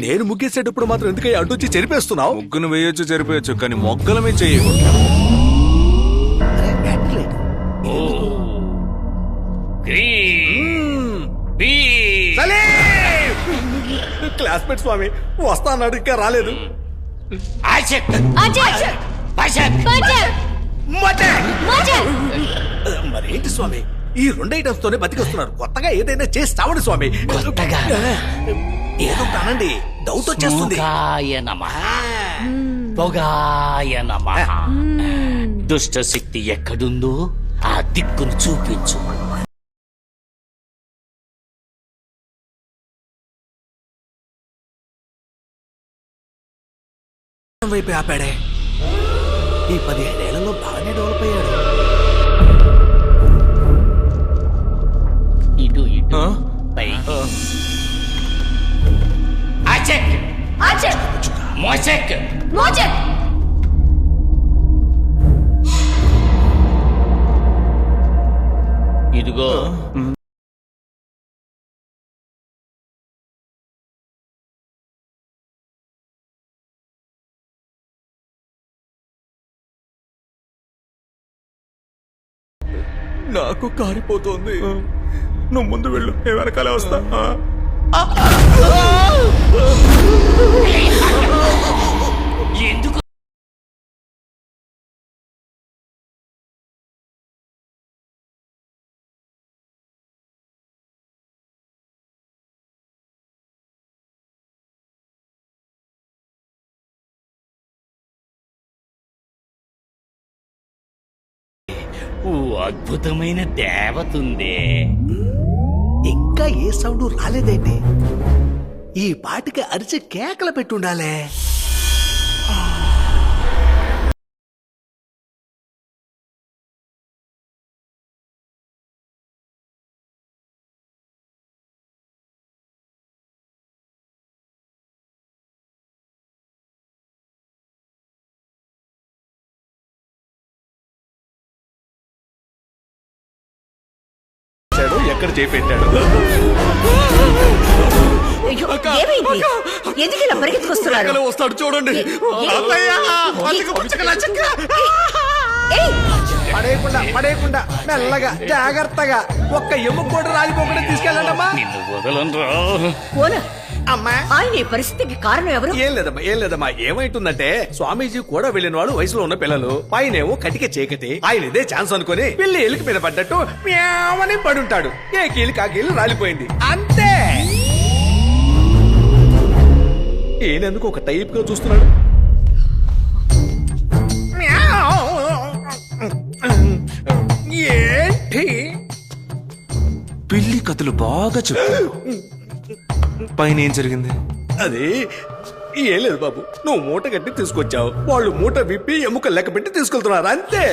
నేను ముగ్గేసేటప్పుడు మాత్రం ఎందుకయ్యా అడ్డొచ్చి చెరిపేస్తున్నావు? ముగ్గును వేయొచ్చు చెరిపేయచ్చు కానీ మొగ్గలమే చేయకు క్లాస్మేట్ స్వామి వస్తా అన్నాడు ఇంకా రాలేదు. మరేంటి స్వామి? ఈ రెండు ఐటమ్స్ తోనే బతికొస్తున్నారు. కొత్తగా ఏదైనా చేసి చావండి స్వామి. కొత్తగా? ఏదో కానండి. డౌట్ వచ్చేస్తుంది. నమః. పొగాయ నమః. దుష్ట శక్తి ఎక్కడుందో ఆ దిక్కును చూపించు. వైపు ఆపాడే. ఈ పదిహేడేళ్ళలో బాగానే డెవలప్ అయ్యాడు. ఇటు ఇటు? పైకి. మోసెక్ మోజర్ ఇదిగో నాకు కారిపోతోంది. నువ్వు ముందు వెళ్ళు నేను వెనకాలే వస్తా. ఎందుకు? ఓ అద్భుతమైన దేవతుంది. ఇంకా ఏ సౌండ్ రాలేదేంటి ఈ పాటికి అరిచి కేకలు పెట్టుండాలే ఎక్కడ చేపెట్టాడు అయ్యో, ఏమైంది ఎందుకు ఇలా పరిగెత్తుకొస్తున్నారు? వస్తాడు చూడండి. పడేయకుండా పడేయకుండా మెల్లగా జాగ్రత్తగా ఒక్క ఎముక కూడా రాలిపోకుండా తీసుకెళ్ళండమ్మా. అమ్మా. ఆయన పరిస్థితికి కారణం ఎవరు? ఏం లేదమ్మా ఏం లేదమ్మా. ఏమైతుందంటే స్వామీజీ కూడా వెళ్ళిన వాళ్ళు వయసులో ఉన్న పిల్లలు. పైనేమో కటిక చీకటి. ఆయన ఇదే ఛాన్స్ అనుకుని పిల్లి ఎలికి మీద పడ్డట్టు పడుంటాడు. ఏ కీలు కా కీలు రాలిపోయింది. అంతే. ఈయనెందుకు ఒక టైప్గా చూస్తున్నాడు ఏంటి? పిల్లి కథలు బాగా చెప్పు పైన ఏం జరిగింది? అది ఏం లేదు బాబు. నువ్వు మూట కట్టి తీసుకొచ్చావు. వాళ్ళు మూట విప్పి ఎముక లెక్క పెట్టి తీసుకెళ్తున్నారు అంతే.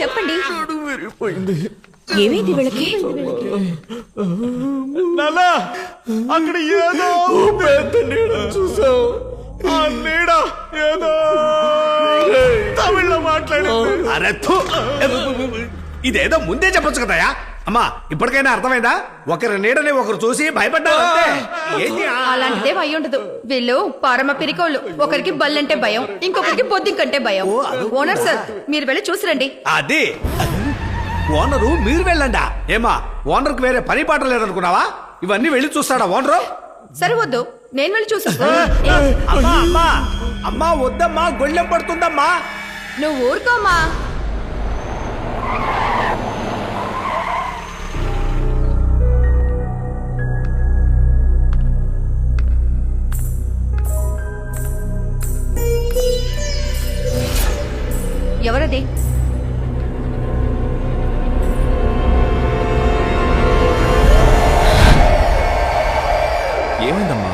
చెప్పండి. ఏమైంది వీళ్ళకి? నాన్నా అక్కడ ఏదో పెద్ద నీడ చూసావు? ఆ నీడ ఏదో. తమిళ్ళో మాట్లాడింది. అరే! ఇదేదో ముందే చెప్పొచ్చు కదయా అమ్మా ఇప్పటికైనా అర్థమైందా? ఒకరి నీడని ఒకరు చూసి భయపడ్డారు అంతే. ఏంటి ఆ- అలాంటిదే అయి ఉండదు. వీళ్ళు పరమ పిరికోళ్ళు. ఒకరికి బల్లంటే భయం ఇంకొకరికి బొద్దింకంటే భయం. ఓనర్ సార్ మీరు వెళ్ళి చూసిరండి. అది. ఓనరు మీరు వెళ్ళండా? ఏమా ఓనర్కి వేరే పని పాట లేదనుకున్నావా? ఇవన్నీ వెళ్ళి చూస్తాడా ఓనరు? సరే వద్దు. నేను వెళ్ళి చూసి అమ్మా అమ్మా. అమ్మా వద్దమ్మా గొళ్ళెం పడుతుందమ్మా. నువ్వు ఊరుకోమా ఎవరది ఏమైందమ్మా?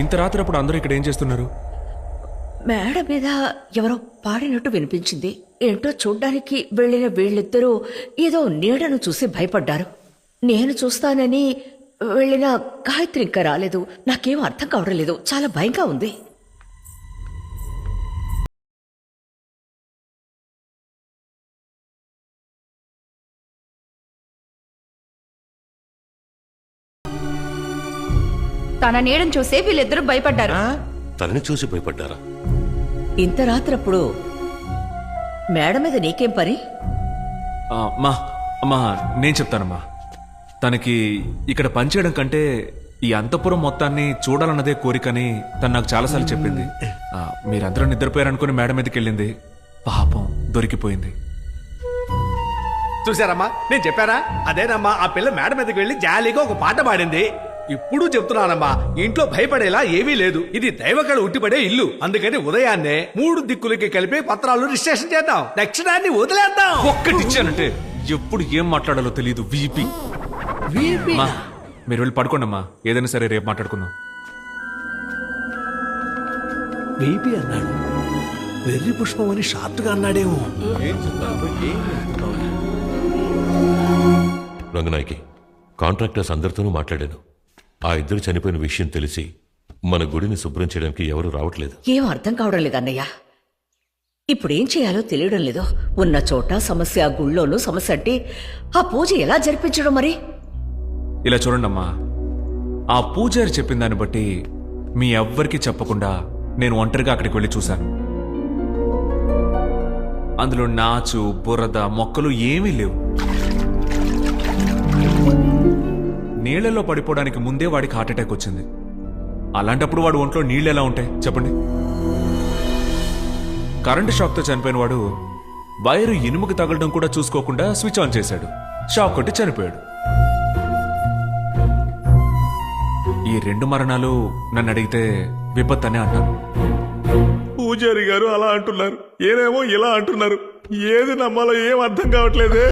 ఇంత రాత్రి అప్పుడు అందరూ ఇక్కడ ఏం చేస్తున్నారు? మేడ మీద ఎవరో పాడినట్టు వినిపించింది. ఏంటో చూడ్డానికి వెళ్ళిన వీళ్ళిద్దరూ ఏదో నీడను చూసి భయపడ్డారు. నేను చూస్తానని వెళ్ళిన గాయత్రి ఇంకా రాలేదు. నాకేం అర్థం కావడం లేదు. చాలా భయంగా ఉంది. తన నీడని చూసే వీళ్ళిద్దరూ భయపడ్డారు. తనని చూసి భయపడ్డారా? ఇంత రాత్రప్పుడు మేడ మీద నీకేం పని? ఆ, అమ్మా అమ్మా నేను చెప్తానమ్మా. తనకి ఇక్కడ పనిచేయడం కంటే ఈ అంతపురం మొత్తాన్ని చూడాలన్నదే కోరికని తను నాకు చాలాసార్లు చెప్పింది. ఆ, మీరందరూ నిద్రపోయారనుకుని మేడం మీదకి వెళ్ళింది. పాపం దొరికిపోయింది. చూసారమ్మా నేను చెప్పారా అదేనమ్మా ఆ పిల్ల మేడ మీదకి వెళ్ళి జాలీగా ఒక పాట పాడింది. ఇప్పుడు చెప్తున్నానమ్మా ఇంట్లో భయపడేలా ఏమీ లేదు. ఇది దైవకళ ఉట్టిపడే ఇల్లు. అందుకని ఉదయాన్నే మూడు దిక్కులకి కలిపి పత్రాలు రిజిస్ట్రేషన్ చేద్దాం. దక్షిణాన్ని వదిలేద్దాం. ఒక్కటి ఇచ్చానంటే ఎప్పుడు ఏం మాట్లాడాలో తెలియదు వీపీ వీపీ. అమ్మా మీరు వెళ్ళి పడుకోండి అమ్మా ఏదైనా సరే రేపు మాట్లాడుకుందాం. వీపీ అన్నాడు. వెర్రి పుష్పం అని షార్ట్గా అన్నాడేమో. రంగనాయకి కాంట్రాక్టర్స్ అందరితోనూ మాట్లాడాను. ఆ ఇద్దరు చనిపోయిన విషయం తెలిసి మన గుడిని శుభ్రం చేయడానికి ఎవరు రావట్లేదు. ఏం అర్థం కావడం లేదు అన్నయ్య ఇప్పుడేం చేయాలో తెలియడం లేదు. ఉన్న చోట సమస్య గుళ్ళోనూ సమస్య అంటే ఆ పూజ ఎలా జరిపించడం మరి? ఇలా చూడండి అమ్మా ఆ పూజారి చెప్పిన దాన్ని బట్టి మీ ఎవ్వరికీ చెప్పకుండా నేను ఒంటరిగా అక్కడికి వెళ్ళి చూశాను. అందులో నాచు బురద మొక్కలు ఏమీ లేవు. నీళ్ళలో పడిపోవడానికి ముందే వాడికి హార్ట్అటాక్ వచ్చింది. అలాంటప్పుడు వాడు ఒంట్లో నీళ్ళు ఎలా ఉంటాయి? చెప్పండి. కరెంటు షాక్తో చనిపోయిన వాడు వైరు ఇనుముకి తగలడం కూడా చూసుకోకుండా స్విచ్ ఆన్ చేశాడు. షాక్ కొట్టి చనిపోయాడు. ఈ రెండు మరణాలు నన్ను అడిగితే విపత్ అనే అంటాను పూజారి గారు అలా అంటున్నారు. ఏనేమో ఇలా అంటున్నారు. ఏది నమ్మాలో ఏం అర్థం కావట్లేదే.